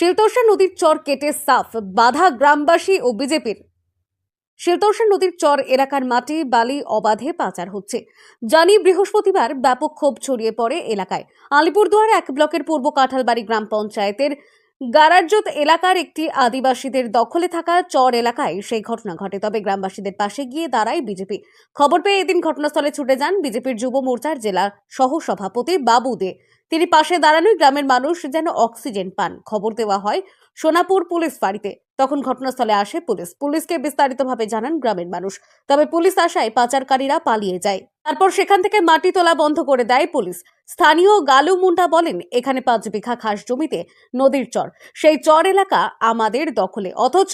শিলতোষা নদীর চর কেটে সাফ, বাধা গ্রামবাসী ও বিজেপির। শিলতোষা নদীর চর এলাকার মাটি, বালি অবাধে পাচার হচ্ছে। জানি বৃহস্পতিবার ব্যাপক ক্ষোভ ছড়িয়ে পড়ে এলাকায়। আলিপুরদুয়ার এক ব্লকের পূর্ব কাঁঠালবাড়ি গ্রাম পঞ্চায়েতের গারাজ্জত এলাকার একটি আদিবাসীদের দখলে থাকা চর এলাকায় সেই ঘটনা ঘটে। তবে গ্রামবাসীদের পাশে গিয়ে দাঁড়ায় বিজেপি। খবর পেয়ে এদিন ঘটনাস্থলে ছুটে যান বিজেপির যুব মোর্চার জেলা সহ সভাপতি বাবু দে। তিনি পাশে দাঁড়ানোই গ্রামের মানুষ যেন অক্সিজেন পান। খবর দেওয়া হয় সোনাপুর পুলিশ ফাঁড়িতে। তখন ঘটনাস্থলে আসে পুলিশ। পুলিশকে বিস্তারিতভাবে জানান গ্রামের মানুষ। তবে পুলিশ আসায় পাচারকারীরা পালিয়ে যায়। তারপর সেখান থেকে মাটি তোলা বন্ধ করে দেয় পুলিশ। স্থানীয় গালু মুন্ডা বলেন, এখানে পাঁচ বিঘা খাস জমিতে নদীর চর। সেই চর এলাকা আমাদের দখলে। অথচ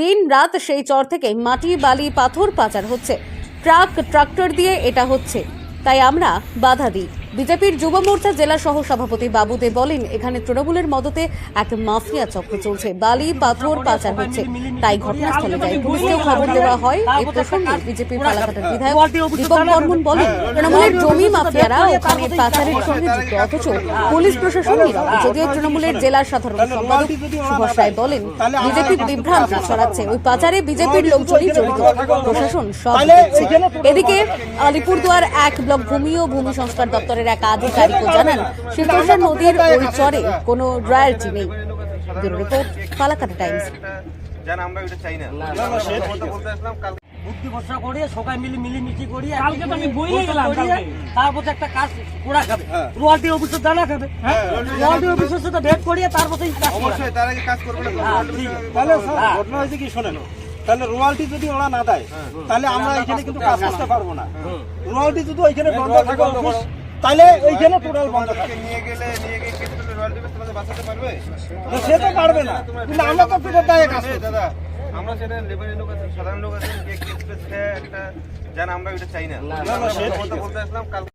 দিন রাত সেই চর থেকে মাটি, বালি, পাথর পাচার হচ্ছে। ট্রাক, ট্রাক্টর দিয়ে এটা হচ্ছে। তাই আমরা বাধা দিই। বিজেপির যুব মোর্চা জেলা সহ সভাপতি বাবুদে বলেন, এখানে তৃণমূলের মদতে এক মাফিয়া চক্র চলছে। বালি, পাথর, পাচার হচ্ছে। তাই ঘটনাস্থলে যায়। পুলিশকেও খবর দেওয়া হয় এই প্রসঙ্গে বিজেপির পালাকাটার বিধায়ক দীপক বর্মন বলেন, তৃণমূলের জমি মাফিয়ারা ওখানে পাচারের সঙ্গে যুক্ত। অথচ পুলিশ প্রশাসন যদিও তৃণমূলের জেলার সাধারণ সম্পাদক সুভাষ রায় বলেন, বিজেপি বিভ্রান্তি ছড়াচ্ছে। ওই পাচারে বিজেপির লোকজনই জড়িত। প্রশাসন সব এদিকে আলিপুরদুয়ার এক ব্লক ভূমি ও ভূমি সংস্কার দপ্তরের এক আধিকারিকও জানান শিলতোষা নদীর ওই চরে কোনো রয়্যালটি নেই। Report times. জান আমরা ওটা চাই না। না, না, সে ঠিক কথা বলতে আসলাম কাল বুদ্ধি ভরসা করে সবাই মিলে মিলিমিশি করি কালকে তো আমি বইয়ে গেলাম তারপর একটা কাজ করা খাবে হ্যাঁ। রোয়ালটি অফিসের দানা খাবে। রোয়ালটি অফিসের সাথে ভেট করিয়ে তারপর এই কাজ করা অবশ্যই তার আগে কাজ করবে না তো। হ্যাঁ, world ঠিক। vision- আছে। তাহলে হ্যাঁ। ঘটনা হয়েছে কি শোনেন? তাহলে রয়্যালটি যদি ওরা না দেয় তাহলে আমরা এখানে কিন্তু কাজ করতে পারব না। রয়্যালটি যদি ওইখানে বন্ধ থাকে অফিস তাহলে ওইখানে টোটাল বন্ধ নিয়ে গেলে নিয়ে গিয়ে বাঁচাতে পারবে? সে তো পারবে না। কিন্তু আমরা তো ফিরে দায়ে কাছে। দাদা আমরা সেটা লেবারি লোক আছে সাধারণ লোক আছে যে কেস একটা জান আমরা এটা চাই না। বলতে আসলাম কাল